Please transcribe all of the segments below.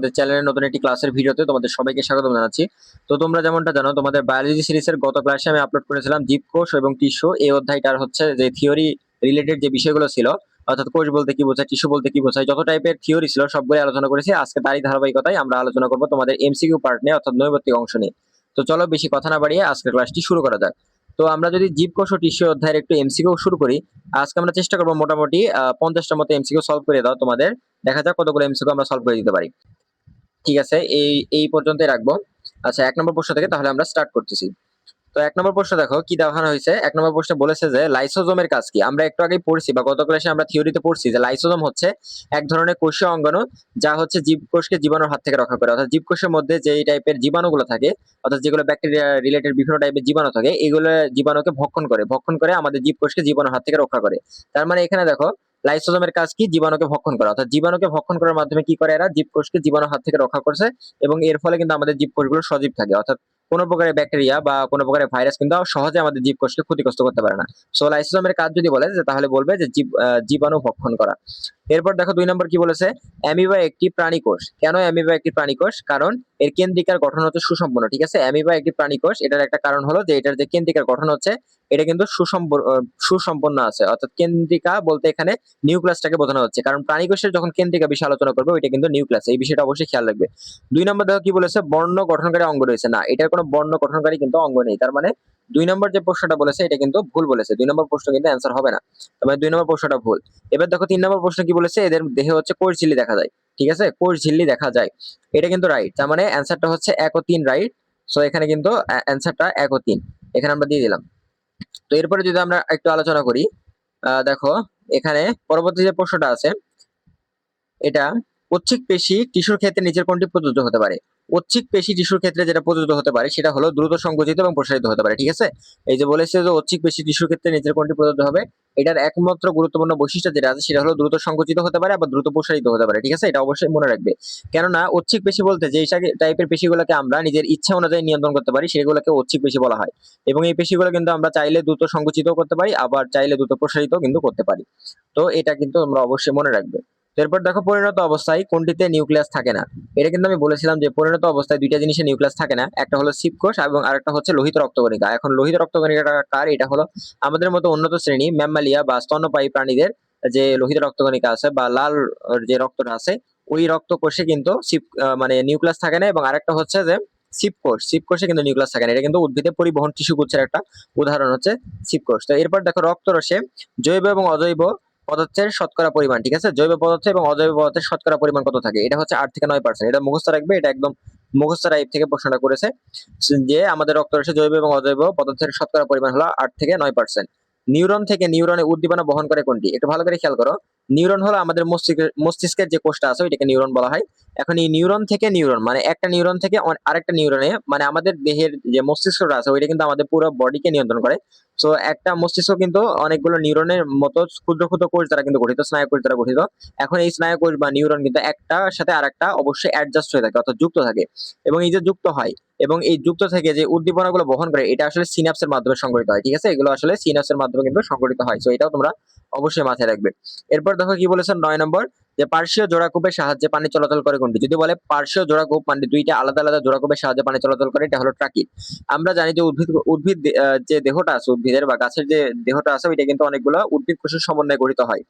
আমাদের চ্যানেলের নতুন একটি ক্লাসের ভিডিওতে তোমাদের সবাইকে স্বাগত জানাচ্ছি। তো তোমরা যেমনটা জানো, তোমাদের বায়োলজি সিরিজের গত ক্লাসে আমি আপলোড করেছিলাম জীবকোষ এবং টিস্যু এই অধ্যায়টার হচ্ছে যে থিওরি রিলেটেড যে বিষয়গুলো ছিল, অর্থাৎ কোষ বলতে কি বোঝায় টিস্যু বলতে কি বোঝায়, যত টাইপের থিওরি ছিল সবগুলো আলোচনা করেছি। আজকে তারই ধারাবাহিকতায় আমরা আলোচনা করব তোমাদের এমসিকিউ পার্ট নিয়ে, অর্থাৎ নৈবত্তিক অংশ নিয়ে। তো চলো বেশি কথা না বাড়িয়ে আজকের ক্লাসটি শুরু করা যাক। তো আমরা যদি জীবকোষ ও টিস্যু অধ্যায়ের একটু এমসিকিউ শুরু করি, আজকে আমরা চেষ্টা করব মোটামুটি পঞ্চাশটার মতো এমসিকিউ সলভ করে দাও তোমাদের। দেখা যাক কতগুলো এমসিকিউ আমরা সলভ করে দিতে পারি। ঠিক আছে, এই এই পর্যন্তই রাখব। আচ্ছা এক নম্বর প্রশ্ন থেকে তাহলে আমরা স্টার্ট করতেছি। তো এক নম্বর প্রশ্ন দেখো, কি দেখানো হয়েছে? এক নম্বর প্রশ্নে বলেছে যে লাইসোজোমের কাজ কি? আমরা একটু আগেই পড়ছি বা গত ক্লাসে আমরা থিওরিতে পড়ছি যে লাইসোজোম হচ্ছে এক ধরনের কোষীয় অঙ্গাণু যা হচ্ছে জীবকোষকে জীবাণুর হাত থেকে রক্ষা করে। অর্থাৎ জীবকোষের মধ্যে যে টাইপের জীবাণুগুলো থাকে, অর্থাৎ যেগুলো ব্যাকটেরিয়া রিলেটেড বিভিন্ন টাইপের জীবাণু থাকে, এগুলো জীবাণুকে ভক্ষণ করে। ভক্ষণ করে আমাদের জীবকোষকে জীবাণুর হাত থেকে রক্ষা করে। তার মানে এখানে দেখো লাইসোজোমের কাজ কি? জীবাণুকে ভক্ষণ করা। অর্থাৎ জীবাণুকে ভক্ষণ করার মাধ্যমে কি করে এরা? জীবকোষকে জীবাণুর হাত থেকে রক্ষা করছে এবং এর ফলে কিন্তু আমাদের জীবকোষগুলো সজীব থাকে। অর্থাৎ কোনো প্রকারের ব্যাকটেরিয়া বা কোনো প্রকারের ভাইরাস কিন্তু সহজে আমাদের জীবকোষকে ক্ষতিগ্রস্ত করতে পারে না। সো লাইসোজোমের কাজ যদি বলে যে, তাহলে বলবে যে, জীব জীবাণু ভক্ষণ করা। এরপর দেখো দুই নম্বর কি বলেছে? অ্যামিবা একটি প্রাণী কোষ কেন অ্যামিবা একটি প্রাণী কোষ কারণ এর কেন্দ্রিকার গঠন হচ্ছে সুসম্পন্ন, ঠিক আছে? অ্যামিবা একটি প্রাণী কোষ এটার একটা কারণ হলো যে, এটার যে কেন্দ্রিকার গঠন হচ্ছে এটা কিন্তু সুসম্প- সুসম্পন্ন আছে। অর্থাৎ কেন্দ্রিকা বলতে এখানে নিউক্লিয়াসটাকে বোঝানো হচ্ছে। কারণ প্রাণী কোষের যখন কেন্দ্রিকা বিষয়ে আলোচনা করবে, ওইটা কিন্তু নিউক্লিয়াস। এই বিষয়টা অবশ্যই খেয়াল রাখবে। দুই নম্বর দেখো কি বলেছে? বর্ণ গঠনকারী অঙ্গ রয়েছে। না, এটার কোনো বর্ণ গঠনকারী কিন্তু অঙ্গ নেই। তার মানে দুই নম্বর যে প্রশ্নটা বলেছে, এটা কিন্তু ভুল বলেছে। দুই নম্বর প্রশ্ন কিন্তু অ্যান্সার হবে না। তার মানে দুই নম্বর প্রশ্নটা ভুল। এবার দেখো তিন নম্বর প্রশ্ন কি বলেছে? এদের দেহে হচ্ছে কোষ ঝিল্লি দেখা যায়। ঠিক আছে? কোষ ঝিল্লি দেখা যায়। এটা কিন্তু রাইট তার মানে অ্যান্সারটা হচ্ছে এক ও তিন রাইট সো এখানে কিন্তু অ্যান্সারটা এক ও তিন। এখানে আমরা দিয়ে দিলাম। তো এরপরে যদি আমরা একটু আলোচনা করি দেখো এখানে পরবর্তী যে প্রশ্নটা আছে এটা ঐচ্ছিক পেশি টিস্যুর ক্ষেত্রে নিচের কোনটি প্রযোজ্য হতে পারে। ঐচ্ছিক পেশি টিস্যুর ক্ষেত্রে যেটা প্রযোজ্য হতে পারে, সেটা হলো দ্রুত সংকুচিত এবং প্রসারিত হতে পারে, ঠিক আছে? এই যে বলেছে যে ঐচ্ছিক পেশি টিস্যুর ক্ষেত্রে নিচের কোনটি প্রযোজ্য হবে, এটার একমাত্র গুরুত্বপূর্ণ বৈশিষ্ট্য যেটা আছে, সেটা হলো দ্রুত সংকুচিত হতে পারে আবার দ্রুত প্রসারিত হতে পারে, ঠিক আছে? এটা অবশ্যই মনে রাখবে। কেননা ঐচ্ছিক পেশি বলতে যে টাইপের পেশিগুলোকে আমরা নিজের ইচ্ছা অনুযায়ী নিয়ন্ত্রণ করতে পারি, সেগুলোকে ঐচ্ছিক পেশি বলা হয়। এবং এই পেশিগুলো কিন্তু আমরা চাইলে দ্রুত সংকুচিত করতে পারি, আবার চাইলে দ্রুত প্রসারিত কিন্তু করতে পারি। তো এটা কিন্তু আমরা অবশ্যই মনে রাখবে। এরপর দেখো পরিণত অবস্থায় কোনটিতে নিউক্লিয়াস থাকে না। এটা কিন্তু আমি বলেছিলাম যে পরিণত অবস্থায় দুইটা জিনিসের নিউক্লিয়াস থাকে না, একটা হলো শিবকোষ এবং আরেকটা হচ্ছে লোহিত রক্তকণিকা। এখন লোহিত রক্তকণিকাটা কার? এটা হলো আমাদের মতো উন্নত শ্রেণি ম্যামালিয়া বা স্তন্যপায়ী প্রাণীদের যে লোহিত রক্তকণিকা আছে বা লাল যে রক্তটা আছে, ওই রক্ত কোষে কিন্তু শিব মানে নিউক্লিয়াস থাকে না এবং আরেকটা হচ্ছে যে শিবকোষ শিবকোষে কিন্তু নিউক্লিয়াস থাকে না। এটা কিন্তু উদ্ভিদের পরিবহন টিস্যু গুচ্ছের একটা উদাহরণ হচ্ছে শিবকোষ তো এরপর দেখো রক্তরসে জৈব এবং অজৈব পদার্থের শতকরা পরিমাণ, ঠিক আছে? জৈব পদার্থ এবং অজৈব পদার্থের শতকরা পরিমাণ কত থাকে? এটা হচ্ছে আট থেকে নয় পার্সেন্ট এটা মুখস্থ রাখবে, এটা একদম মুখস্থ টাইপ থেকে প্রশ্নটা করেছে যে আমাদের রক্ত রসে জৈব এবং অজৈব পদার্থের শতকরা পরিমাণ হলো আট থেকে নয় পার্সেন্ট নিউরন থেকে নিউরনে উদ্দীপনা বহন করে কোনটি? একটু ভালো করে খেয়াল করো। নিউরন হলো আমাদের মস্তিষ্কের মস্তিষ্কের যে কোষটা আছে, ওইটাকে নিউরন বলা হয়। এখন এই নিউরন থেকে নিউরন মানে একটা নিউরন থেকে আরেকটা নিউরনে মানে আমাদের দেহের যে মস্তিষ্কটা আছে, ওইটা কিন্তু আমাদের পুরো বডিকে নিয়ন্ত্রণ করে। সো একটা মস্তিষ্ক কিন্তু অনেকগুলো নিউরনের মতো ক্ষুদ্র ক্ষুদ্র কোষ দ্বারা কিন্তু গঠিত, স্নায়ু কোষ দ্বারা গঠিত। এখন এই স্নায়ু কোষ বা নিউরন কিন্তু একটার সাথে আরেকটা অবশ্যই অ্যাডজাস্ট হয়ে থাকে, অর্থাৎ যুক্ত থাকে। এবং এই যে যুক্ত হয়, এবং এই যুক্ত থেকে যে উদ্দীপনাগুলো বহন করে, এটা আসলে সিনাপসের মাধ্যমে সংগঠিত হয়, ঠিক আছে? এগুলো আসলে সিনাপসের মাধ্যমে কিন্তু সংগঠিত হয়। সো এটাও তোমরা অবশ্যই মাথায় রাখবে। এরপর দেখো কি বলেছেন নয় নম্বর, যে পার্শ্বীয় জোড়াকূপের সাহায্যে পানি চলাচল করে কোনটি? যদি বলে পার্শ্বীয় জোড়াকূপ মানে দুইটা আলাদা আলাদা জোড়াকূপের সাহায্যে পানি চলাচল করে, এটা হলো ট্রাকি। আমরা জানি যে উদ্ভিদ উদ্ভিদ যে দেহটা আছে, উদ্ভিদের বা গাছের যে দেহটা আছে, ওইটা কিন্তু অনেকগুলো উদ্ভিদ কোষের সমন্বয়ে গঠিত হয়।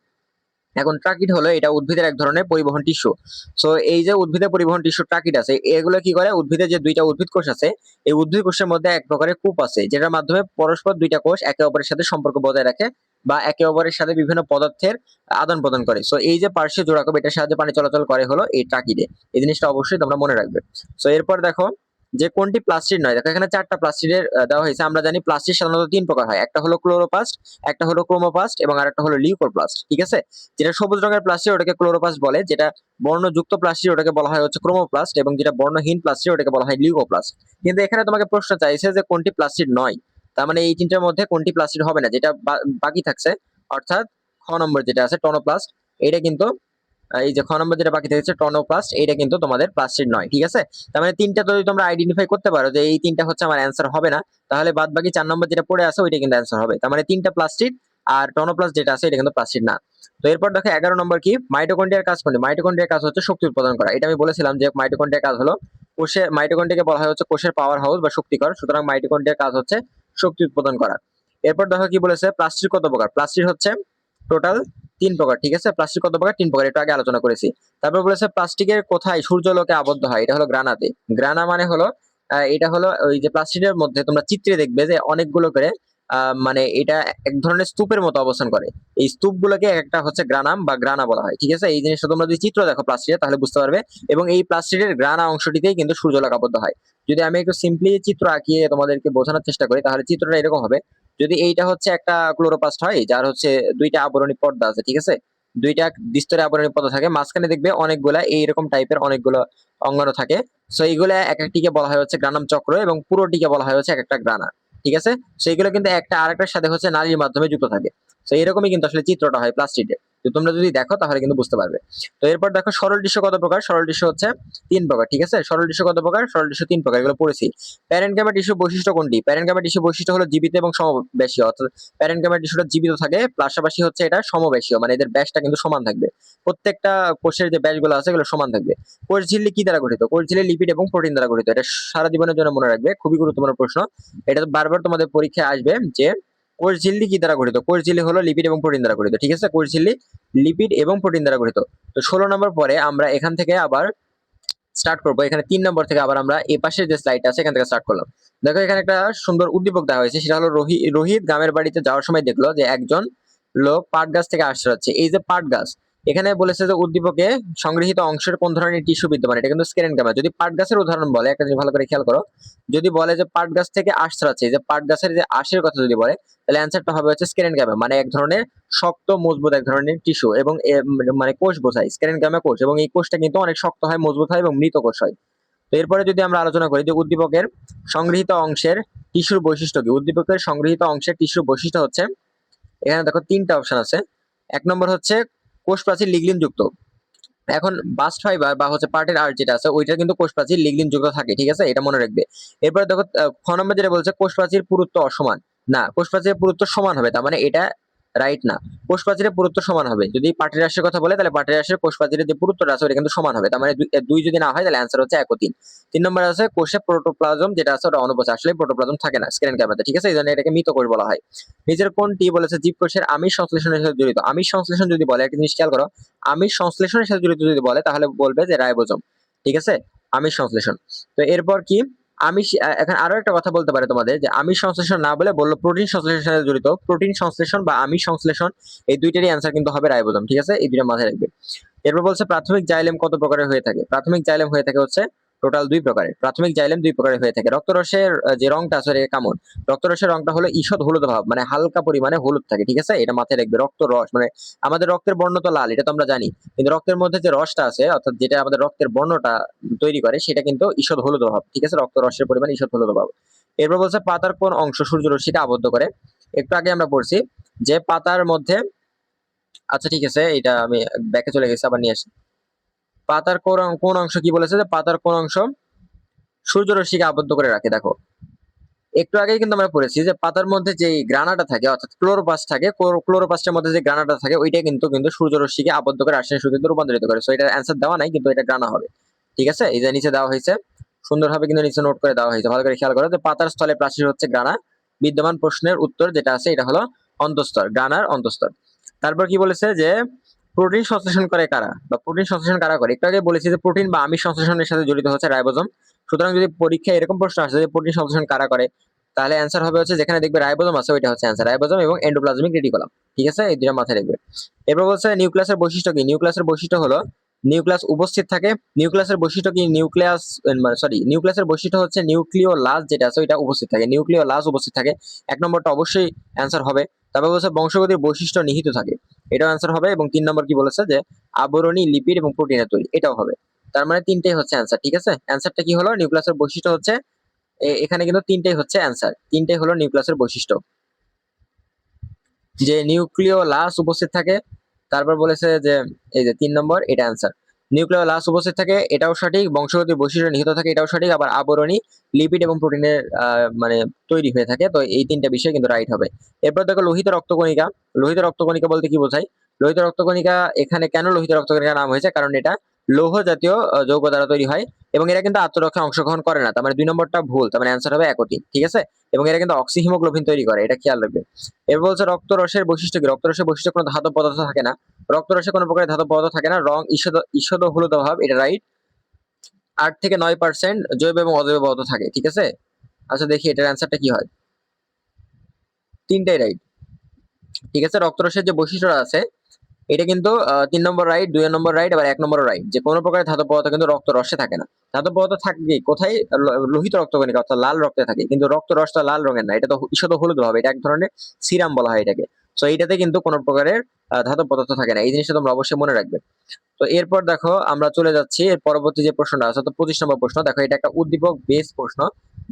এখন ট্রাকিট হলো এটা উদ্ভিদের এক ধরনের পরিবহন টিস্যু। সো এই যে উদ্ভিদের পরিবহন টিস্যু, ট্রাকিট আছে, এগুলো কি করে? উদ্ভিদের যে দুইটা উদ্ভিদ কোষ আছে, এই উদ্ভিদ কোষের মধ্যে এক প্রকারের কূপ আছে, যেটার মাধ্যমে পরস্পর দুইটা কোষ একে অপরের সাথে সম্পর্ক বজায় রাখে বা একে অপরের সাথে বিভিন্ন পদার্থের আদান প্রদান করে। সো এই যে পার্শ্বীয় জোড়াকূপ এটার সাহায্যে পানি চলাচল করে হলো এই ট্রাকিটে এই জিনিসটা অবশ্যই তোমরা মনে রাখবে। সো এরপর দেখো যে কোনটি প্লাস্টিক নয়। দেখো, এখানে চারটা প্লাস্টিকের দেওয়া হয়েছে। আমরা জানি প্লাস্টিক সাধারণত তিন প্রকার হয়। একটা হলো ক্লোরোপ্লাস্ট, একটা হলো ক্রোমোপ্লাস্ট এবং আরেকটা হলো লিউকোপ্লাস্ট। ঠিক আছে? যেটা সবুজ রঙের প্লাস্টিক ওটাকে ক্লোরোপ্লাস্ট বলে। যেটা বর্ণযুক্ত প্লাস্টিক ওটাকে বলা হয় হচ্ছে ক্রোমোপ্লাস্ট এবং যেটা বর্ণহীন প্লাস্টিক ওটাকে বলা হয় লিউকোপ্লাস্ট। কিন্তু এখানে তোমাকে প্রশ্ন চাইছে যে কোনটি প্লাস্টিক নয়। তার মানে এই তিনটার মধ্যে কোনটি প্লাস্টিক হবে না, যেটা বাকি থাকছে, অর্থাৎ খ নম্বর যেটা আছে টনোপ্লাস্ট এটা কিন্তু এই যে খ নম্বর যেটা বাকি থাকছে টনোপ্লাস্ট এটা কিন্তু তোমাদের প্লাস্টিক নয়, ঠিক আছে? তার মানে তিনটা যদি তোমরা আইডেন্টিফাই করতে পারো যে এই তিনটা হচ্ছে আমার অ্যান্সার হবে না, তাহলে বাদ বাকি চার নম্বর যেটা পড়ে আছে, ওইটা কিন্তু অ্যান্সার হবে। তার মানে তিনটা প্লাস্টিক আর টনোপ্লাস যেটা আছে, এটা কিন্তু প্লাস্টিড না। তো এরপর দেখো এগারো নম্বর কি? মাইটোকন্ড্রিয়ার কাজ কোনটি? মাইটোকন্ড্রিয়ার কাজ হচ্ছে শক্তি উৎপাদন করা। এটা আমি বলেছিলাম যে মাইটোকন্ড্রিয়ার কাজ হলো কোষে মাইটোকন্ড্রিয়াকে বলা হয় হচ্ছে কোষের পাওয়ার হাউস বা শক্তিকর। সুতরাং মাইটোকন্ড্রিয়ার কাজ হচ্ছে শক্তি উৎপাদন করা। এরপর দেখো কি বলেছে প্লাস্টিক কত প্রকার? প্লাস্টিক হচ্ছে টোটাল তিন প্রকার, ঠিক আছে? প্লাস্টিক কত প্রকার? তিন প্রকার এটা আগে আলোচনা করেছি। তারপর বলেছে প্লাস্টিকের কোথায় সূর্যলোকে আবদ্ধ হয়? এটা হলো গ্রানাতে। গ্রানা মানে হলো এটা হলো ওই যে প্লাস্টিকের মধ্যে তোমরা চিত্রে দেখবে যে অনেকগুলো করে মানে এটা এক ধরনের স্তূপের মতো অবস্থান করে। এই স্তূপগুলোকে একটা হচ্ছে গ্রানাম বা গ্রানা বলা হয়, ঠিক আছে? এই জিনিসটা তোমরা যদি চিত্র দেখো প্লাস্টিকের তাহলে বুঝতে পারবে। এবং এই প্লাস্টিকের গ্রানা অংশটিতেই কিন্তু সূর্যলোক আবদ্ধ হয়। যদি আমি একটু সিম্পলি চিত্র আঁকিয়ে তোমাদেরকে বোঝানোর চেষ্টা করি, তাহলে চিত্রটা এরকম হবে। যদি এইটা হচ্ছে একটা ক্লোরোপ্লাস্ট হয়, যার হচ্ছে দুইটা আবরণী পর্দা আছে, ঠিক আছে? দুইটা দ্বিস্তরে আবরণী পর্দা থাকে, মাঝখানে দেখবে অনেকগুলা এইরকম টাইপের অনেকগুলো অঙ্গাণু থাকে। সো এইগুলা এক একটিকে বলা হয় হচ্ছে গ্রানাম চক্র এবং পুরোটিকে বলা হয় হচ্ছে এক একটা গ্রানা, ঠিক আছে? সেইগুলো কিন্তু একটা আরেকটার সাথে হচ্ছে নালীর মাধ্যমে যুক্ত থাকে। তো এরকমই কিন্তু আসলে চিত্রটা হয় প্লাস্টিকের তো তোমরা যদি দেখো, তাহলে কিন্তু বুঝতে পারবে। তো এরপর দেখো, সরল টিস্যু কত প্রকার? সরল টিস্যু হচ্ছে তিন প্রকার, ঠিক আছে? সরল টিস্যু কত প্রকার? সরল টিস্যু তিন প্রকার, এগুলো পড়েছি। প্যারেনকামা টিস্যু বৈশিষ্ট্য কোনটি? প্যারেনকামা টিস্যু বৈশিষ্ট্য হলো জীবিত এবং সমবেশীয় অর্থাৎ প্যারেনকামা টিস্যুটা জীবিত থাকে, পাশাপাশি হচ্ছে এটা সমবেশীয় মানে এদের ব্যাসটা কিন্তু সমান থাকবে। প্রত্যেকটা কোষের যে ব্যাসগুলো আছে, এগুলো সমান থাকবে। কোষ ঝিল্লি কি দ্বারা গঠিত? কোষ ঝিল্লি লিপিড এবং প্রোটিন দ্বারা গঠিত। এটা সারা জীবনের জন্য মনে রাখবে, খুবই গুরুত্বপূর্ণ প্রশ্ন। এটা বারবার তোমাদের পরীক্ষায় আসবে যে কোষ ঝিল্লি কি দ্বারা গঠিত? কোষ ঝিল্লি হলো লিপিড এবং প্রোটিন দ্বারা গঠিত, ঠিক আছে? কোষ ঝিল্লি লিপিড এবং প্রোটিন দ্বারা গঠিত। তো ষোলো নম্বর পরে আমরা এখান থেকে আবার স্টার্ট করব। এখানে তিন নম্বর থেকে আবার আমরা এ পাশের যে স্লাইড আছে, এখান থেকে স্টার্ট করলাম। দেখো, এখানে একটা সুন্দর উদ্দীপক দেওয়া হয়েছে, সেটা হলো রোহি- রোহিত গ্রামের বাড়িতে যাওয়ার সময় দেখল যে একজন লোক পাট গাছ থেকে আসতে হচ্ছে এই যে পাট গাছ এখানে বলেছে যে উদ্দীপকে সংগৃহীত অংশের কোন ধরনের টিস্যু বিদ্যমান? এটা কিন্তু স্কেরেন ক্যামেরা যদি পাট গাছের উদাহরণ বলে, একটা জিনিস ভালো করে খেয়াল করো, যদি বলে যে পাট গাছ থেকে আশ ছড়াচ্ছে যে পাট গাছের যে আশের কথা যদি বলে, তাহলে অ্যান্সারটা হবে হচ্ছে স্কেরেন ক্যামেরা মানে এক ধরনের শক্ত, মজবুত, এক ধরনের টিস্যু এবং এ মানে কোষ বোঝায় স্কেরেন ক্যামেরা কোষ, এবং এই কোষটা কিন্তু অনেক শক্ত হয়, মজবুত হয় এবং মৃত কোষ হয়। তো এরপরে যদি আমরা আলোচনা করি যে উদ্দীপকের সংগৃহীত অংশের টিস্যুর বৈশিষ্ট্য কি? উদ্দীপকের সংগৃহীত অংশের টিস্যুর বৈশিষ্ট্য হচ্ছে, এখানে দেখো তিনটা অপশন আছে। এক নম্বর হচ্ছে কোষ প্রাচীর লিগলিন যুক্ত এখন বাস্ট ফাইবার বা হচ্ছে পার্টের আর যেটা আছে ওইটা কিন্তু কোষ প্রাচীর লিগলিন যুক্ত থাকে, ঠিক আছে? এটা মনে রাখবে। এরপরে দেখো খ নম্বর যেটা বলছে কোষ প্রাচীর পুরুত্ব অসমান। না কোষ প্রাচীরের পুরুত্ব সমান হবে, তার মানে এটা রাইট না। কোষ প্রাচীরের পুরুত্ব সমান হবে। যদি পাটের রাশির কথা বলে, তাহলে পাটের রাশির কোষ প্রাচীরের যে পুরুত্বটা আছে, ওটা কিন্তু সমান হবে। তার মানে দুই- যদি না হয়, তাহলে অ্যান্সার হচ্ছে এক ও তিন তিন নম্বর আছে, কোষে প্রোটোপ্লাজম যেটা আছে, ওটা অনুপস্থিত আসলে প্রোটোপ্লাজম থাকে না স্ক্যান ক্যামেরাতে ঠিক আছে? এই জন্য এটাকে মৃত কোষ বলা হয়। নিজের কোনটি বলেছে জীবকোষের আমিষ সংশ্লেষণের সাথে জড়িত। আমিষ সংশ্লেষণ যদি বলে, একটা জিনিস খেয়াল করো, আমিষ সংশ্লেষণের সাথে জড়িত যদি বলে, তাহলে বলবে যে রাইবোজোম। ঠিক আছে? আমিষ সংশ্লেষণ। তো এরপর কি? আহ, এখন আরও একটা কথা বলতে পারে তোমাদের যে আমি সংশ্লেষণ না বলে বলল প্রোটিন সংশ্লেষণের জড়িত। প্রোটিন সংশ্লেষণ বা আমি সংশ্লেষণ এই দুইটারই অ্যান্সার কিন্তু হবে রাইবোজোম ঠিক আছে? এই দুইটা মাথায় রাখবে। এরপর বলছে প্রাথমিক জাইলেম কত প্রকারের হয়ে থাকে? প্রাথমিক জাইলেম হয়ে থাকে হচ্ছে টোটাল দুই প্রকারের। প্রাথমিক জাইলেম দুই প্রকারের হয়ে থাকে। রক্তরসের যে রংটা আছে কামন রক্তরসের রংটা হলো ঈষৎ হলুদ ভাব মানে হালকা পরিমাণে হলুদ থাকে, ঠিক আছে? এটা মাথায় রাখবে রক্ত রস মানে আমাদের রক্তের বর্ণ তো লাল, এটা তো আমরা জানি। কিন্তু রক্তের মধ্যে যে রসটা আছে, অর্থাৎ যেটা আমাদের রক্তের বর্ণটা তৈরি করে, সেটা কিন্তু ঈষৎ হলুদ অভাব ঠিক আছে? রক্ত রসের পরিমাণ ঈষৎ হলুদ অভাব এরপর বলছে পাতার কোন অংশ সূর্যরশ্মিকে আবদ্ধ করে? একটু আগে আমরা পড়ছি যে পাতার মধ্যে আচ্ছা ঠিক আছে, এটা আমি ব্যাকে চলে গেছি, আবার নিয়ে আসি। পাতার কোন অংশ কি বলেছে যে পাতার কোন অংশ সূর্যরশ্মিকে আবদ্ধ করে রাখে? দেখো, একটু আগেই কিন্তু আমরা পড়েছি যে পাতার মধ্যে যে গ্রানাটা থাকে, অর্থাৎ ক্লোরোপাস থাকে ক্লোরোপাস্টের মধ্যে যে গ্রানাটা থাকে, ওইটা কিন্তু কিন্তু সূর্যরশ্মিকে আবদ্ধ করে রাসায়নিক শক্তিতে রূপান্তরিত করে। সো এটার অ্যান্সার দেওয়া নাই, কিন্তু এটা গ্রানা হবে। ঠিক আছে? এই যে নিচে দেওয়া হয়েছে, সুন্দরভাবে কিন্তু নিচে নোট করে দেওয়া হয়েছে। ভালো করে খেয়াল করো যে পাতার স্থলে প্রাচীর হচ্ছে গ্রানা। বিদ্যমান প্রশ্নের উত্তর যেটা আছে, এটা হলো অন্তস্তর গ্রানার অন্তস্তর তারপর কি বলেছে যে প্রোটিন সংশ্লেষণ করে কারা? বা প্রোটিন সংশ্লেষণ কারা করে? একটু আগে বলেছি যে প্রোটিন বা আমিষ সংশ্লেষণের সাথে জড়িত হচ্ছে রাইবোজোম। সুতরাং যদি পরীক্ষায় এরকম প্রশ্ন আসে যে প্রোটিন সংশ্লেষণ কারা করে, তাহলে অ্যান্সার হবে হচ্ছে যেখানে দেখবে রাইবোজোম আছে, ওইটা হচ্ছে অ্যান্সার রাইবোজোম এবং এন্ডোপ্লাজমিক রেটিকুলাম ঠিক আছে? এই দুটো মাথায় রাখবে। এরপর বলছে নিউক্লিয়াসের বৈশিষ্ট্য কি? নিউক্লিয়াসের বৈশিষ্ট্য হলো নিউক্লিয়াস উপস্থিত থাকে নিউক্লিয়াসের বৈশিষ্ট্য কি? নিউক্লিয়াস মানে সরি নিউক্লিয়াসের বৈশিষ্ট্য হচ্ছে নিউক্লিয় লাস যেটা আছে, ওইটা উপস্থিত থাকে। নিউক্লিয় লাস উপস্থিত থাকে। এক নম্বরটা অবশ্যই অ্যান্সার হবে। তারপর বলছে বংশগতির বৈশিষ্ট্য নিহিত থাকে। এটাও অ্যান্সার হবে এবং তিন নম্বর কি বলেছে যে, আবরণী লিপিড এবং প্রোটিনের তৈরি। এটাও হবে। তার মানে তিনটেই হচ্ছে অ্যান্সার ঠিক আছে? অ্যান্সারটা কি হলো? নিউক্লিয়াসের বৈশিষ্ট্য হচ্ছে এখানে কিন্তু তিনটেই হচ্ছে অ্যান্সার তিনটেই হলো নিউক্লিয়াসের বৈশিষ্ট্য। যে নিউক্লিয় লাস উপস্থিত থাকে, তারপর বলেছে যে, এই যে তিন নম্বর, এটা অ্যান্সার নিউক্লিয়ার লাস উপস্থিত থাকে, এটাও সঠিক। বংশগতি বৈশিষ্ট্য নিহিত থাকে, এটাও সঠিক। আবার আবরণী লিপিড এবং প্রোটিনের মানে তৈরি হয়ে থাকে। তো এই তিনটা বিষয় কিন্তু রাইট হবে। এরপর দেখো লোহিত রক্তকণিকা। লোহিত রক্তকণিকা বলতে কি বোঝায়? লোহিত রক্তকণিকা এখানে কেন লোহিত রক্তকণিকা নাম হয়েছে? কারণ এটা লৌহ জাতীয় যৌগ দ্বারা তৈরি হয়। এবং এরা কিন্তু আত্মরক্ষায় অংশগ্রহণ করে না। তার মানে দুই নম্বরটা ভুল, তার মানে অ্যান্সার হবে একটি ঠিক আছে? এবং এরা কিন্তু অক্সি হিমোগ্লোবিন তৈরি করে, এটা খেয়াল রাখবে। এরপর বলছে রক্তরসের বৈশিষ্ট্য কি? রক্তরসের বৈশিষ্ট্য কোনো ধাতব পদার্থ থাকে না। রক্তরসে কোনো প্রকার ধাতব পদার্থ থাকে না। রং, ঈষদ ঈষদ হলুদ অভাব, এটা রাইট আট থেকে নয় পার্সেন্ট জৈব এবং অজৈব পদার্থ থাকে, ঠিক আছে? আচ্ছা দেখি এটার অ্যান্সারটা কি হয়? তিনটাই রাইট ঠিক আছে? রক্তরসের যে বৈশিষ্ট্যটা আছে এটা কিন্তু তিন নম্বর রাইট দুই নম্বর রাইট আবার এক নম্বর রাইট যে কোনো প্রকার ধাতব পদার্থ কিন্তু রক্ত রসে থাকে না। ধাতব পদার্থ থাকে কোথায়? লোহিত রক্তকণিকা অর্থাৎ লাল রক্তে থাকে। কিন্তু রক্ত রসটা লাল রঙের না, এটা তো ঈষদ হলুদ হবে এটা এক ধরনের সিরাম বলা হয় এটাকে। তো এইটাতে কিন্তু কোনো প্রকারের ধাতব পদার্থ থাকে না। এই জিনিসটা তোমরা অবশ্যই মনে রাখবে। তো এরপর দেখো, আমরা চলে যাচ্ছি, এর পরবর্তী যে প্রশ্নটা আছে তো পঁচিশ নম্বর প্রশ্ন। দেখো, এটা একটা উদ্দীপক বেস প্রশ্ন,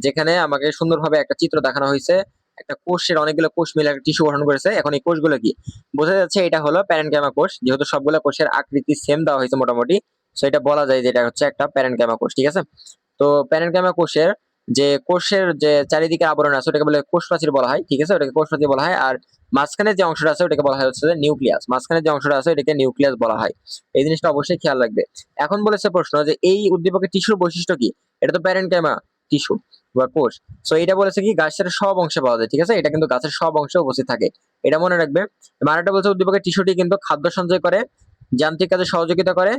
যেখানে আমাকে সুন্দরভাবে একটা চিত্র দেখানো হয়েছে। একটা কোষের অনেকগুলো কোষ মিলে একটা টিস্যু গঠন করেছে। এখন এই কোষগুলো কি? বোঝা যাচ্ছে এটা হলো প্যারেনক্যামা কোষ যেহেতু সবগুলো কোষের আকৃতি সেম দেওয়া হয়েছে মোটামুটি তো এটা বলা যায় যে এটা হচ্ছে একটা প্যারেনক্যামা কোষ ঠিক আছে? তো প্যারেনক্যামা কোষের যে কোষের যে চারিদিকে আবরণ আছে, ওটাকে বলে কোষ প্রাচীর বলা হয়, ঠিক আছে? ওটাকে কোষ প্রাচীর বলা হয়, আর মাঝখানে যে অংশটা আছে, ওটাকে বলা হয় হচ্ছে নিউক্লিয়াস মাঝখানে যে অংশটা আছে এটাকে নিউক্লিয়াস বলা হয়। এই জিনিসটা অবশ্যই খেয়াল রাখবে। এখন বলেছে প্রশ্ন যে এই উদ্দীপকের টিস্যুর বৈশিষ্ট্য কি? এটা তো প্যারেনক্যামা টিস্যু বা কোষ। সো এটা বলেছে কি, গাছের সব অংশে পাওয়া যায়, ঠিক আছে? এটা কিন্তু গাছের সব অংশে উপস্থিত থাকে। এটা মনে রাখবে মারাটা বলছে উদ্দীপকের টিস্যুটি কিন্তু খাদ্য সঞ্চয় করে, যান্ত্রিক কাজে সহযোগিতা করে,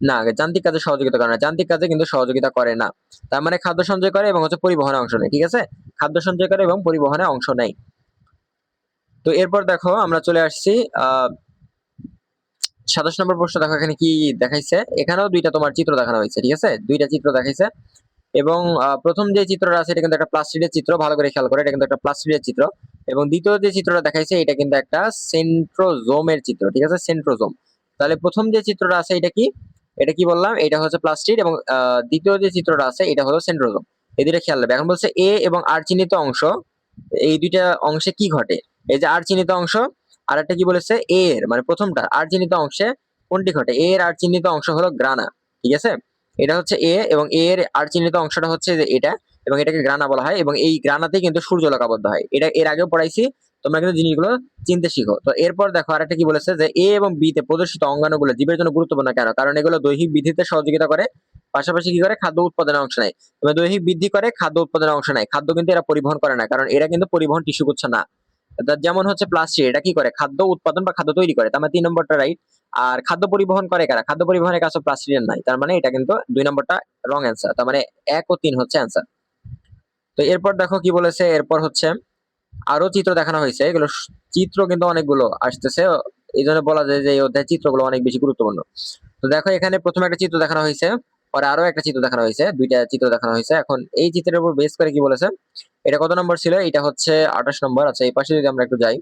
না, যান্ত্রিক কাজে সহযোগিতা করে না, যান্ত্রিক কাজে কিন্তু সহযোগিতা করে না। তার মানে খাদ্য সঞ্চয় করে এবং হচ্ছে পরিবহনে অংশ নেয়, ঠিক আছে? খাদ্য সঞ্চয় করে এবং পরিবহনে অংশ নেয়। তো এরপর দেখো, আমরা চলে আসছি আহ সাতাশ নম্বর প্রশ্ন দেখো, এখানে কি দেখাইছে? এখানেও দুইটা তোমার চিত্র দেখানো হয়েছে, ঠিক আছে? দুইটা চিত্র দেখাইছে। এবং প্রথম যে চিত্রটা আছে, এটা কিন্তু একটা প্লাস্টিকের চিত্র, ভালো করে খেয়াল করে, এটা কিন্তু একটা প্লাস্টিকের চিত্র। এবং দ্বিতীয় যে চিত্রটা দেখাইছে, এটা কিন্তু একটা সেন্ট্রোজোমের চিত্র, ঠিক আছে? সেন্ট্রোজোম। তাহলে প্রথম যে চিত্রটা আছে, এটা কি? এটা কি বললাম? এটা হচ্ছে প্লাস্টিক এবং দ্বিতীয় যে চিত্রটা আছে, এটা হলো সেন্ট্রোজোম। এই দুইটা খেয়াল রাখবে। এখন বলছে এ এবং আর চিহ্নিত অংশ, এই দুইটা অংশে কি ঘটে? এই যে আর চিহ্নিত অংশ আর একটা কি বলেছে? এ এর মানে প্রথমটা আর চিহ্নিত অংশে কোনটি ঘটে? এর আর চিহ্নিত অংশ হলো গ্রানা, ঠিক আছে? এটা হচ্ছে এ এবং এ এর আর চিহ্নিত অংশটা হচ্ছে যে এটা এবং এটাকে গ্রানা বলা হয় এবং এই গ্রানাতে কিন্তু সূর্যলোক আবদ্ধ হয়। এটা এর আগেও পড়াইছি, তোমরা কিন্তু জিনিসগুলো চিনতে শিখো। তো এরপর দেখো আরেকটা কি বলেছে যে এ এবং বি তে প্রদর্শিত অঙ্গাণুগুলো জীবের জন্য গুরুত্বপূর্ণ কেন? কারণ এগুলো দৈহিক বৃদ্ধিতে সহযোগিতা করে, পাশাপাশি কি করে? খাদ্য উৎপাদনে অংশ নেয়। দৈহিক বৃদ্ধি করে, খাদ্য উৎপাদনে অংশ নেয়। খাদ্য কিন্তু এরা পরিবহন করে না, কারণ এরা কিন্তু পরিবহন টিস্যু করছে না। যেমন হচ্ছে প্লাস্টিক এটা কি করে? খাদ্য উৎপাদন বা খাদ্য তৈরি করে, তার মানে তিন নম্বরটা রাইট আর খাদ্য পরিবহন করে কারা? খাদ্য পরিবহনের কাছে প্লাস্টিকের নাই, তার মানে এটা কিন্তু দুই নম্বরটা রং অ্যান্সার তার মানে এক ও তিন হচ্ছে অ্যান্সার তো এরপর দেখো কি বলেছে, এরপর হচ্ছে আরও চিত্র দেখানো হয়েছে, এগুলো চিত্র কিন্তু অনেকগুলো আসতেছে এই জন্য বলা যায় যে এই অধ্যায় চিত্রগুলো অনেক বেশি গুরুত্বপূর্ণ। তো দেখো এখানে প্রথমে একটা চিত্র দেখানো হয়েছে পরে আরও একটা চিত্র দেখানো হয়েছে, দুইটা চিত্র দেখানো হয়েছে। এখন এই চিত্রের উপর বেস করে কি বলেছে? এটা কত নম্বর ছিল? এটা হচ্ছে আঠাশ নম্বর। আচ্ছা এই পাশে যদি আমরা একটু যাই।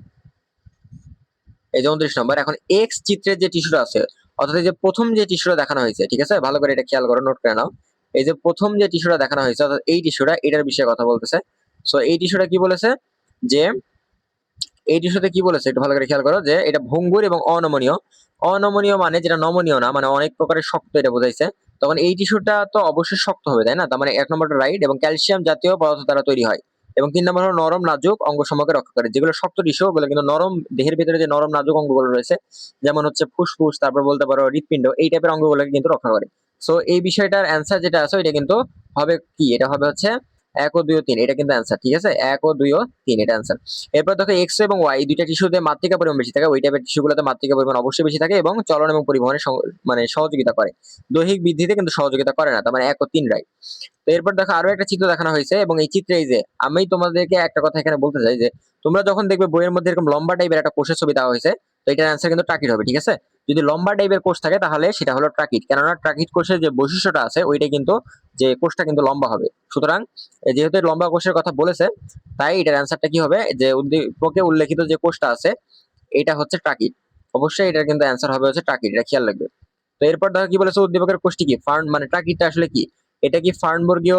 এই যে উনত্রিশ নম্বর। এখন এক্স চিত্রের যে টিস্যুটা আছে, অর্থাৎ এই যে প্রথম যে টিস্যুটা দেখানো হয়েছে, ঠিক আছে? ভালো করে এটা খেয়াল করো নোট করে নাও। এই যে প্রথম যে টিস্যুটা দেখানো হয়েছে, অর্থাৎ এই টিস্যুটা এটার বিষয়ে কথা বলতেছে। সো এই টিস্যুটা কি বলেছে? যে এই টিস্যুতে কি বলেছে? একটু ভালো করে খেয়াল করো যে এটা ভঙ্গুর এবং অনমনীয়। অনমনীয় মানে যেটা নমনীয় না মানে অনেক প্রকারের শক্ত এটা বোঝাইছে। তখন এই টিস্যুটা তো অবশ্যই শক্ত হবে, তাই না? তার মানে এক নম্বরটা রাইট এবং ক্যালসিয়াম জাতীয় পদার্থ দ্বারা তৈরি হয়। এবং তিন নম্বর হলো নরম নাজুক অঙ্গ সমূহকে রক্ষা করে। যেগুলো শক্ত টিস্যু ওগুলো কিন্তু নরম দেহের ভিতরে যে নরম নাজুক অঙ্গগুলো রয়েছে, যেমন হচ্ছে ফুসফুস, তারপর বলতে পারো হৃৎপিণ্ড, এই টাইপের অঙ্গগুলোকে কিন্তু রক্ষা করে। সো এই বিষয়টার অ্যান্সার যেটা আছে এটা কিন্তু হবে কি? এটা হবে হচ্ছে এক ও দুই ও তিন, এটা কিন্তু অ্যান্সার ঠিক আছে? এক ও দুই ও তিন, এটা অ্যান্সার এরপর দেখো এক্স এবং ওয়াই দুইটা টিস্যুতে মাতৃকা পরিমাণ বেশি থাকে, ওই টাইপের টিস্যুগুলোতে মাতৃকা পরিমাণ অবশ্যই বেশি থাকে এবং চলন এবং পরিবহনে মানে সহযোগিতা করে। দৈহিক বৃদ্ধিতে কিন্তু সহযোগিতা করে না, তার মানে এক ও তিন রাইট তো এরপর দেখো আরও একটা চিত্র দেখানো হয়েছে এবং এই চিত্রে এই যে আমি তোমাদেরকে একটা কথা এখানে বলতে চাই যে, তোমরা যখন দেখবে বইয়ের মধ্যে এরকম লম্বা টাইপের একটা কোষের ছবি দেওয়া হয়েছে, তো এটার অ্যান্সার কিন্তু ট্রাকিট হবে, ঠিক আছে? যদি লম্বা টাইপের কোষ থাকে তাহলে সেটা হলো ট্রাকিট। কেননা ট্রাকিট কোষের যে বৈশিষ্ট্যটা আছে, ওইটা কিন্তু যে কোষটা কিন্তু লম্বা হবে। সুতরাং যেহেতু লম্বা কোষের কথা বলেছে, তাই এটার অ্যান্সারটা কি হবে? যে উদ্দীপকে উল্লেখিত যে কোষটা আছে, এটা হচ্ছে ট্রাকিট। অবশ্যই এটার কিন্তু অ্যান্সার হবে হচ্ছে ট্রাকিট, এটা খেয়াল রাখবে। তো এরপর দেখো কি বলেছে উদ্দীপকের কোষটি কি? ফার্ন মানে ট্রাকিটটা আসলে কি? এটা কি ফার্নবর্গীয়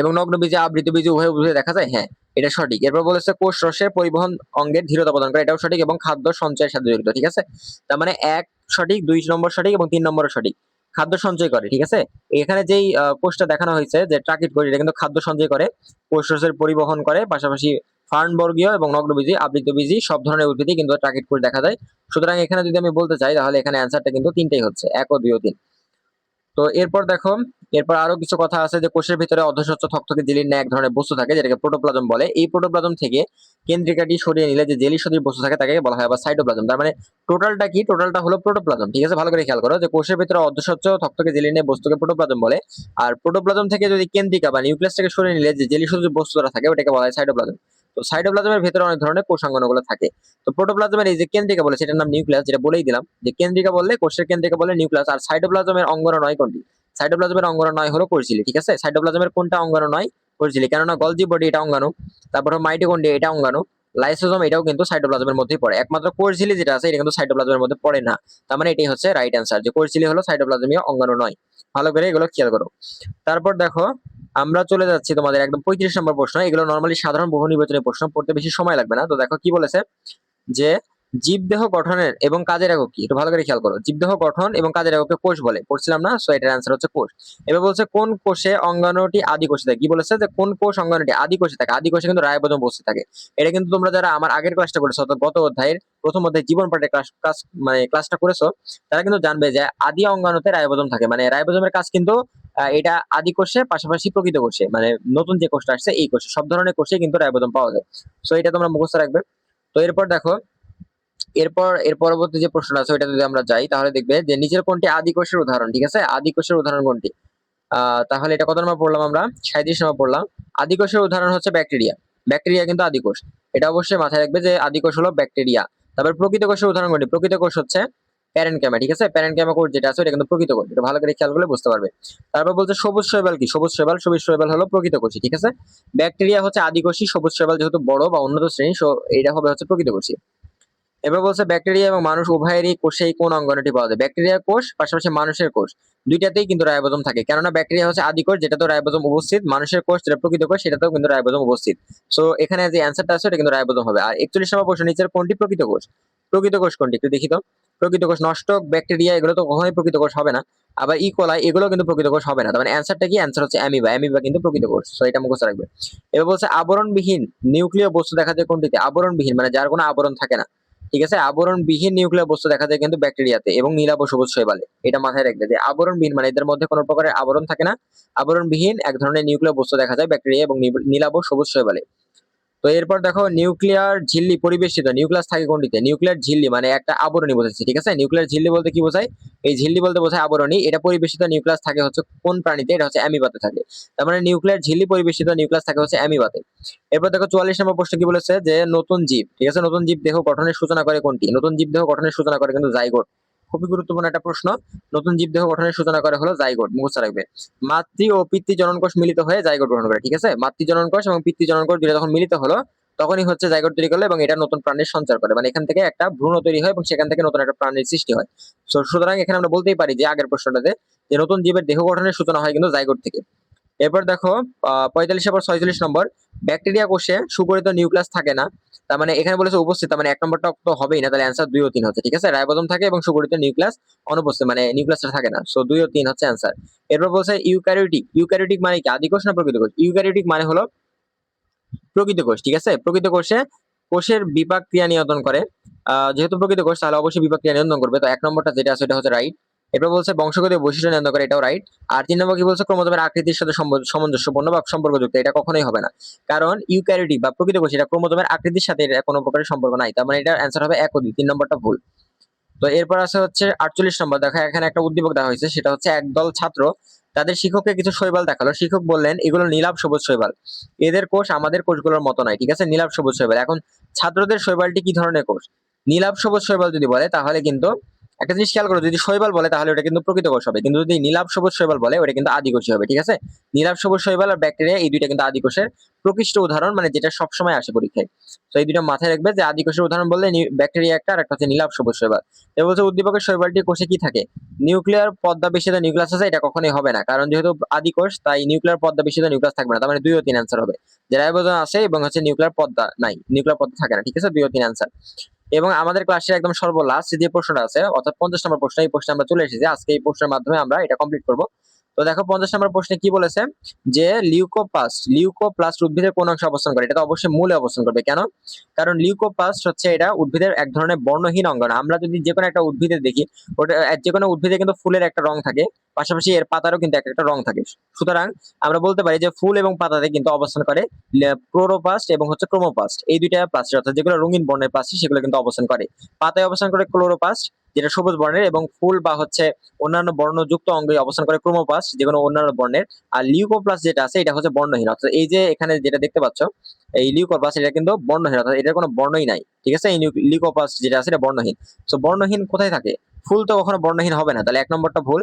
এবং নগ্ন বীজে আবৃত বীজে উভয় উভয় দেখা যায়? হ্যাঁ। এটা সঠিক। এরপর বলেছে কোষ রসের পরিবহন অঙ্গের ধীরতা প্রদান করে। এটাও সঠিক এবং খাদ্য সঞ্চয়ের সাথে জড়িত ঠিক আছে? তার মানে এক সঠিক, দুই নম্বর সঠিক এবং তিন নম্বর সঠিক। খাদ্য সঞ্চয় করে, ঠিক আছে? এখানে যেই কোষটা দেখানো হয়েছে যে ট্রাকিট কোষ, এটা কিন্তু খাদ্য সঞ্চয় করে, কোষ রসের পরিবহন করে, পাশাপাশি ফার্নবর্গীয় এবং নগ্নবীজি, আবৃতবীজি, সব ধরনের উদ্ভিদই কিন্তু ট্রাকিট কোষ দেখা যায় সুতরাং এখানে যদি আমি বলতে চাই, তাহলে এখানে অ্যান্সারটা কিন্তু তিনটেই হচ্ছে, এক ও দুই ও তিন। তো এরপর দেখো, এরপর আরও কিছু কথা আছে যে কোষের ভিতরে অধস্বচ্ছ থকথকে জেলির ন্যায় এক ধরনের বস্তু থাকে, যেটাকে প্রোটোপ্লাজম বলে। এই প্রোটোপ্লাজম থেকে কেন্দ্রিকাটি সরিয়ে নিলে যে জেলি সদৃশ বস্তু থাকে, তাকে বলা হয় আবার সাইটোপ্লাজম। তার মানে টোটালটা কি? টোটালটা হলো প্রোটোপ্লাজম, ঠিক আছে? ভালো করে খেয়াল করো যে কোষের ভিতরে অধস্বচ্ছ থকথকে জেলি নিয়ে বস্তুকে প্রোটোপ্লাজম বলে। আর প্রোটোপ্লাজম থেকে যদি কেন্দ্রিকা বা নিউক্লিয়াসটাকে সরিয়ে নিলে যে জেলি সদৃশ বস্তুটা থাকে, ওটাকে বলা হয় সাইটোপ্লাজম। তো সাইটোপ্লাজমের ভেতরে অনেক ধরনের কোষাঙ্গনগুলো থাকে। তো প্রোটোপ্লাজমের এই যে কেন্দ্রিকা বলে, সেটার নাম নিউক্লিয়াস যেটা বলেই দিলাম, যে কেন্দ্রিকা বললে, কোষের কেন্দ্রিকা বলে নিউক্লিয়াস আর সাইটোপ্লাজমের অঙ্গন নয় কোনটি? সাইটোপ্লাজমের অঙ্গন নয় হলো কোষঝিলি ঠিক আছে? সাইটোপ্লাজমের কোনটা অঙ্গন নয়? কোষঝিলি কেননা গলজি বডি এটা অঙ্গাণু, তারপর মাইটোকন্ড্রিয়া এটা অঙ্গাণু, লাইসোজোম এটাও কিন্তু সাইটোপ্লাজমের মধ্যেই পড়ে। একমাত্র কোষঝিলি যেটা আছে, এটা কিন্তু সাইটোপ্লাজমের মধ্যে পড়ে না। তার মানে এটাই হচ্ছে রাইট অ্যান্সার যে কোষঝিলি হলো সাইটোপ্লাজমীয় অঙ্গাণু নয়। ভালো করে এগুলো খেয়াল করো। তারপর দেখো আমরা চলে যাচ্ছি তোমাদের একদম পঁয়ত্রিশ নম্বর প্রশ্ন। এগুলো নর্মালি সাধারণ বহু নির্বাচনী প্রশ্ন, পড়তে বেশি সময় লাগবে না। তো দেখো কি বলেছে? যে জীবদেহ গঠনের এবং কাজের একক কি? একটু ভালো করে খেয়াল করো। জীবদেহ গঠন এবং কাজের এককে কোষ বলে। পড়ছিলাম না? সো এটার অ্যান্সার হচ্ছে কোষ। এবার বলছে, কোন কোষে অঙ্গাণুটি আদি কোষে থাকে? কি বলেছে? যে কোন কোষ অঙ্গাণুটি আদি কোষে থাকে? আদি কোষে কিন্তু রায়বোজম বসে থাকে। এটা কিন্তু তোমরা যারা আমার আগের ক্লাসটা করেছ, অর্থাৎ গত অধ্যায়ের প্রথম অধ্যায় জীবন পাঠের ক্লাস ক্লাস মানে ক্লাসটা করেছ, তারা কিন্তু জানবে যে আদি অঙ্গাণুতে রায়বোজম থাকে। মানে রায়বোজমের কাজ কিন্তু এটা আদি কোষে, পাশাপাশি প্রকৃত কোষে মানে নতুন যে কোষটা আসছে, এই কোষে, সব ধরনের কোষে কিন্তু রায়বোজম পাওয়া যায়। সো এটা তোমরা মুখস্থ রাখবে। তো এরপর দেখো, এরপর, এর পরবর্তী যে প্রশ্নটা আছে, ওইটা যদি আমরা যাই, তাহলে দেখবে যে নিচের কোনটি আদি কোষের উদাহরণ, ঠিক আছে? আদি কোষের উদাহরণ কোনটি? তাহলে এটা কত নম্বর পড়লাম আমরা? সাঁত্রিশ নম্বর পড়লাম। আদি কোষের উদাহরণ হচ্ছে ব্যাকটেরিয়া। ব্যাকটেরিয়া কিন্তু আদি কোষ। এটা অবশ্যই মাথায় রাখবে যে আদি কোষ হলো ব্যাকটেরিয়া। তারপর প্রকৃত কোষের উদাহরণ কোনটি? প্রকৃত কোষ হচ্ছে প্যারেনক্যামা, ঠিক আছে? প্যারেন্ট ক্যামে কোড যেটা আছে এটা কিন্তু প্রকৃত কোড এটা ভালো করে খেয়াল করলে বুঝতে পারবে। তারপর বলছে সবুজ শৈবাল কি? সবুজ শৈবাল সবুজ শৈবাল হলো প্রকৃত কোষী, ঠিক আছে? ব্যাকটেরিয়া হচ্ছে আদিকোষী, সবুজ শৈবাল যেহেতু বড় বা উন্নত শ্রেণি, সো এটা হবে হচ্ছে প্রকৃত কোষী। এবার বলছে ব্যাকটেরিয়া এবং মানুষ উভয়েরই কোষেই কোন অঙ্গনটি পাওয়া যায়? ব্যাকটেরিয়া কোষ, পাশাপাশি মানুষের কোষ। দুইটাতেই কিন্তু রাইবোজোম থাকে। কেননা ব্যাকটেরিয়া হচ্ছে আদি কোষ যেটা তো রাইবোজোম উপস্থিত। মানুষের কোষ, যেটা প্রকৃত কোষ, সেটাতেও কিন্তু রাইবোজোম উপস্থিত। সো এখানে যে অ্যান্সারটা আছে এটা কিন্তু রাইবোজোম হবে। আর একচল্লিশ নম্বর প্রশ্ন, নিচের কোনটি প্রকৃত কোষ? প্রকৃত কোষ কোনটি? একটু দেখি তো। প্রকৃত কোষ নষ্ট ব্যাকটেরিয়া এগুলো তো কখনোই প্রকৃত কোষ হবে না। আবার ইকোলাই এগুলো কিন্তু প্রকৃত কোষ হবে না। তার মানে অ্যান্সারটা কি? অ্যান্সার হচ্ছে অ্যামিবা অ্যামিবা কিন্তু প্রকৃত কোষ। সো এটা মুখস্থ রাখবে। এবার বলছে আবরণবিহীন নিউক্লিয় বস্তু দেখা যায় কোনটিতে? আবরণবিহীন মানে যার কোনো আবরণ থাকে না। ঠিক আছে? আবরণবিহীন নিউক্লিয়ার বস্তু দেখা যায় কিন্তু ব্যাকটেরিয়াতে এবং নীলাভ সবুজ শৈবালে। এটা মাথায় রাখবে যে আবরণবিহীন মানে এদের মধ্যে কোনো প্রকারের আবরণ থাকে না। আবরণবিহীন এক ধরনের নিউক্লিয়ার বস্তু দেখা যায় ব্যাকটেরিয়া এবং নীল- নীলাভ সবুজ শৈবালে। তো এরপর দেখো নিউক্লিয়ার ঝিল্লি পরিবেশিত নিউক্লিয়াস থাকে কোনটিতে? নিউক্লিয়ার ঝিল্লি মানে একটা আবরণী বোঝাচ্ছে, ঠিক আছে? নিউক্লিয়ার ঝিল্লি বলতে কি বোঝায়? এই ঝিল্লি বলতে বোঝায় আবরণী। এটা পরিবেশিত নিউক্লিয়াস থাকে হচ্ছে কোন প্রাণীতে? এটা হচ্ছে অ্যামিবাতে থাকে। তার মানে নিউক্লিয়ার ঝিল্লি পরিবেশিত নিউক্লিয়াস থাকে হচ্ছে অ্যামিবাতে। এরপর দেখো চুয়াল্লিশ নম্বর প্রশ্ন কি বলেছে? যে নতুন জীব, ঠিক আছে? নতুন জীব দেহ গঠনের সূচনা করে কোনটি? নতুন জীব দেহ গঠনের সূচনা করে কিন্তু জাইগোট। খুবই গুরুত্বপূর্ণ একটা প্রশ্ন। নতুন জীব দেহ গঠনের সূচনা করে হলো জাইগোট মুখস্থ রাখবে। মাতৃ ও পিতৃ জননকোষ মিলিত হয়ে জাইগোট গ্রহণ করে ঠিক আছে? মাতৃ জননকোষ এবং পিতৃ জননকোষ দুটো যখন মিলিত হলো তখনই হচ্ছে জাইগোট তৈরি করল এবং এটা নতুন প্রাণীর সঞ্চার করে। মানে এখান থেকে একটা ভ্রূণ তৈরি হয় এবং সেখান থেকে নতুন একটা প্রাণীর সৃষ্টি হয়। So, সুতরাং এখানে আমরা বলতেই পারি যে আগের প্রশ্নটাতে যে নতুন জীবের দেহ গঠনের সূচনা হয় কিন্তু জাইগোট থেকে। এরপর দেখো আহ পঁয়তাল্লিশ পর ছয়চল্লিশ নম্বর ব্যাকটেরিয়া কোষে সুগঠিত নিউক্লিয়াস থাকে না। তার মানে এখানে বলেছে উপস্থিত মানে এক নম্বরটা তো হবেই না, তাহলে অ্যান্সার দুই ও তিন হচ্ছে, ঠিক আছে? রাইবোজোম থাকে এবং সুগঠিত নিউক্লিয়াস অনুপস্থিত মানে নিউক্লিয়াসটা থাকে না সো দুই ও তিন হচ্ছে অ্যান্সার এরপর বলছে ইউক্যারিওটিক ইউক্যারিওটিক মানে কি? আদি কোষ না প্রকৃত কোষ? ইউক্যারিওটিক মানে হলো প্রকৃত কোষ, ঠিক আছে? প্রকৃত কোষে, কোষের বিপাক ক্রিয়া নিয়ন্ত্রণ করে। যেহেতু প্রকৃত কোষ, তাহলে অবশ্যই বিপাক ক্রিয়া নিয়ন্ত্রণ করবে, তো এক নম্বরটা যেটা আছে সেটা হচ্ছে রাইট এরপর বলছে বংশগত বৈশিষ্ট্য নিয়ন্ত্রণ করে, এটাও রাইট আর তিন নম্বর কি বলছে? ক্রোমোজোমের আকৃতির সাথে সামঞ্জস্যপূর্ণ বা সম্পর্কযুক্ত, এটা কখনোই হবে না। কারণ ইউক্যারিওটিক বা প্রকৃত কোষ এটা ক্রোমোজোমের আকৃতির সাথে কোনো প্রকারের সম্পর্ক নাই। তার মানে এটার অ্যান্সার হবে এক দুই তিন নম্বরটা ভুল। তো এরপর আছে হচ্ছে আটচল্লিশ নম্বর। দেখা, এখানে একটা উদ্দীপক দেওয়া হয়েছে, সেটা হচ্ছে একদল ছাত্র তাদের শিক্ষককে কিছু শৈবাল দেখাল। শিক্ষক বললেন, এগুলো নীলাভ সবুজ শৈবাল। এদের কোষ আমাদের কোষগুলোর মতো নয়, ঠিক আছে? নীলাভ সবুজ শৈবাল। এখন ছাত্রদের শৈবালটি কি ধরনের কোষ? নীলাভ সবুজ শৈবাল যদি বলে, তাহলে কিন্তু একটা জিনিস খেয়াল করো, যদি শৈবাল বলে তাহলে ওটা কিন্তু প্রকৃত কোষ হবে। কিন্তু যদি নীলাভ সবুজ শৈবাল বলে, ওটা কিন্তু আদি কোষই হবে, ঠিক আছে? নীলাভ সবুজ শৈবাল আর ব্যাকটেরিয়া এই দুইটা কিন্তু আদি কোষের প্রকৃষ্ট উদাহরণ মানে যেটা সবসময় আসে পরীক্ষায়। তো এই দুইটা মাথায় রাখবে যে আদি কোষের উদাহরণ বললে ব্যাকটেরিয়া একটা আর একটা হচ্ছে নীলাভ সবুজ শৈবাল। এবার বলছে উদ্দীপকের শৈবালটি কোষে কি থাকে? নিউক্লিয়ার পদ্মা বিশেষ নিউক্লিয়াস আছে, এটা কখনোই হবে না। কারণ যেহেতু আদি কোষ, তাই নিউক্লিয়ার পদ্মা বিশেষ নিউক্লিয়াস থাকবে না। তার মানে দুই ও তিন অ্যান্সার হবে। যে রাইবোজোম আছে এবং হচ্ছে নিউক্লিয়ার পদ্মা নাই, নিউক্লিয়ার পদ্মা থাকে না, ঠিক আছে? দুই ও তিন অ্যান্সার এবং আমাদের ক্লাসের একদম সর্বলাস্ট যে প্রশ্নটা আছে, অর্থাৎ পঞ্চাশ নম্বর প্রশ্ন, এই প্রশ্নে আমরা চলে এসেছি। আজকে এই প্রশ্নের মাধ্যমে আমরা এটা কমপ্লিট করব। তো দেখো পঞ্চাশ নম্বর প্রশ্নে কি বলেছে? যে লিউকোপ্লাস্ট লিউকোপ্লাস্ট উদ্ভিদের কোন অংশে অবস্থান করে? এটা তো অবশ্যই মূলে অবস্থান করবে। কেন? কারণ লিউকোপ্লাস্ট হচ্ছে এটা উদ্ভিদের এক ধরনের বর্ণহীন অঙ্গ না আমরা যদি যে কোনো একটা উদ্ভিদে দেখি, ওটা যে কোনো উদ্ভিদে কিন্তু ফুলের একটা রং থাকে। পাশাপাশি এর পাতারও কিন্তু এক একটা রং থাকে। সুতরাং আমরা বলতে পারি যে ফুল এবং পাতাতে কিন্তু অবস্থান করে ক্লোরোপাস্ট এবং হচ্ছে ক্রোমোপাস্ট এই দুইটা প্লাস্ট অর্থাৎ যেগুলো রঙিন বর্ণের প্লাস্টিক সেগুলো কিন্তু অবস্থান করে। পাতায় অবস্থান করে ক্লোরোপাস্ট যেটা সবুজ বর্ণের এবং ফুল বা হচ্ছে অন্যান্য বর্ণযুক্ত অঙ্গে অবস্থান করে ক্রোমোপাস্ট যেগুলো অন্যান্য বর্ণের। আর লিউকোপ্লাস্ট যেটা আছে, এটা হচ্ছে বর্ণহীন। অর্থাৎ এই যে এখানে যেটা দেখতে পাচ্ছ, এই লিউকোপ্লাস্ট এটা কিন্তু বর্ণহীন, অর্থাৎ এটার কোনো বর্ণই নাই। ঠিক আছে? এই লিউকোপ্লাস্ট যেটা আছে, এটা বর্ণহীন। তো বর্ণহীন কোথায় থাকে? ফুল তো কখনো বর্ণহীন হবে না। তাহলে এক নম্বরটা ভুল।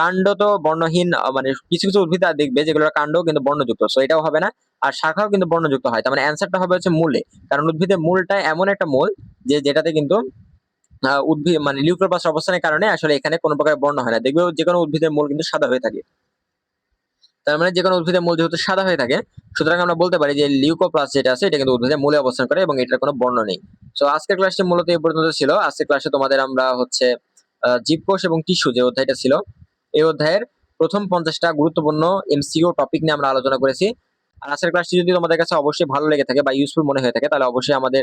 কাণ্ড তো বর্ণহীন মানে কিছু কিছু উদ্ভিদ দেখবে যেগুলোর কাণ্ড কিন্তু বর্ণযুক্ত সো এটাও হবে না। আর শাখাও কিন্তু বর্ণযুক্ত হয়, তার মানে অ্যান্সারটা হবে হচ্ছে মূলে। কারণ উদ্ভিদের মূলটা এমন একটা মূল যে যেটাতে কিন্তু উদ্ভিদ মানে লিউক্লোপাস অবস্থানের কারণে আসলে এখানে কোনো প্রকার বর্ণ হয় না। দেখবে যে কোনো উদ্ভিদের মূল কিন্তু সাদা হয়ে থাকে। তার মানে যে কোনো উদ্ভিদের মূল যেহেতু সাদা হয়ে থাকে, সুতরাং আমরা বলতে পারি যে লিউকোপ্লাস যেটা আছে, এটা কিন্তু উদ্ভিদের মূলে অবস্থান করে এবং এটার কোনো বর্ণ নেই। তো আজকের ক্লাসটি মূলত এই পর্যন্ত ছিল। আজকের ক্লাসে তোমাদের আমরা হচ্ছে জীবকোষ এবং টিস্যু যে অধ্যায়টা ছিল, এই অধ্যায়ের প্রথম পঞ্চাশটা গুরুত্বপূর্ণ এমসিও টপিক নিয়ে আমরা আলোচনা করেছি। আর আজকের ক্লাসটি যদি তোমাদের কাছে অবশ্যই ভালো লেগে থাকে বা ইউজফুল মনে হয়ে থাকে, তাহলে অবশ্যই আমাদের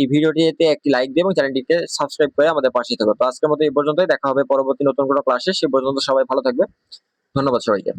এই ভিডিওটিতে একটি লাইক দিয়ে এবং চ্যানেলটিকে সাবস্ক্রাইব করে আমাদের পাশে থাকো। তো আজকের মতো এই পর্যন্তই, দেখা হবে পরবর্তী নতুন কোনো ক্লাসে সে পর্যন্ত সবাই ভালো থাকবে। ধন্যবাদ সবাইকে।